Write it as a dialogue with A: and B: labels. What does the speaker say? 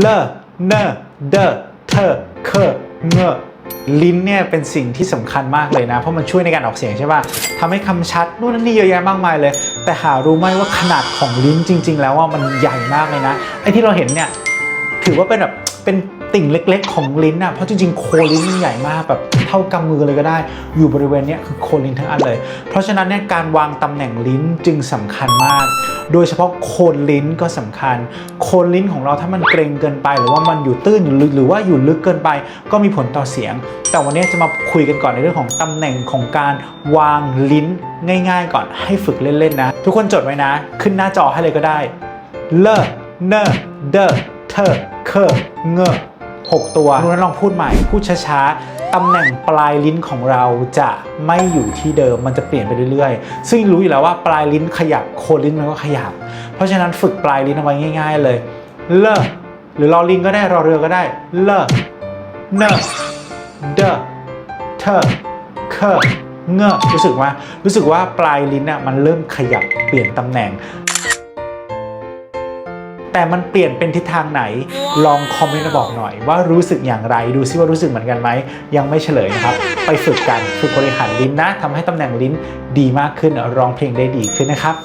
A: เลเนเดเทเคเงลิ้นเนี่ยเป็นสิ่งที่สำคัญมากเลยนะ เพราะมันช่วยในการออกเสียงใช่ป่ะทำให้คำชัดนู่นนี่เยอะแยะมากมายเลย แต่หารู้ไหมว่าขนาดของลิ้นจริง ๆ แล้วว่ามันใหญ่มากเลยนะไอ้ที่เราเห็นเนี่ยถือว่าเป็นแบบเป็น ติ่งเล็ก ๆ ของลิ้นอะเพราะจริงๆโคนลิ้นมันใหญ่มากแบบเท่ากำมือเลยก็ได้ อยู่บริเวณเนี้ยคือโคนลิ้นทั้งอันเลย เพราะฉะนั้นเนี่ยการวางตำแหน่งลิ้นจึงสำคัญมาก โดยเฉพาะโคนลิ้นก็สำคัญ โคนลิ้นของเราถ้ามันเกรงเกินไป หรือว่ามันอยู่ตื้นอยู่ลึกหรือว่าอยู่ลึกเกินไป ก็มีผลต่อเสียง แต่วันนี้จะมาคุยกันก่อนในเรื่องของตำแหน่งของการวางลิ้นง่าย ๆ ก่อนให้ฝึกเล่นๆนะ ทุกคนจดไว้นะ ขึ้นหน้าจอให้เลยก็ได้เลเนเดเทเคเง หกตัวนุนลองพูดใหม่ พูดช้าๆตำแหน่งปลายลิ้นของเราจะไม่อยู่ที่เดิมมันจะเปลี่ยนไปเรื่อยๆ ซึ่งรู้อยู่แล้วว่าปลายลิ้นขยับโคนลิ้นมันก็ขยับ เพราะฉะนั้นฝึกปลายลิ้นเอาไว้ง่าย ๆ เลย เลหรือรอลิงก็ได้รอเรือก็ได้ เลเนเดอเทเคเงรู้สึกว่ารู้สึกว่าปลายลิ้นอะมันเริ่มขยับเปลี่ยนตำแหน่ง แต่มันเปลี่ยนเป็นทิศทางไหน ลองคอมเมนต์มาบอกหน่อย ว่ารู้สึกอย่างไร ดูซิว่ารู้สึกเหมือนกันไหม ยังไม่เฉลยนะครับ ไปฝึกกัน ฝึกบริหารลิ้นนะทำให้ตำแหน่งลิ้นดีมากขึ้น ร้องเพลงได้ดีขึ้นนะครับ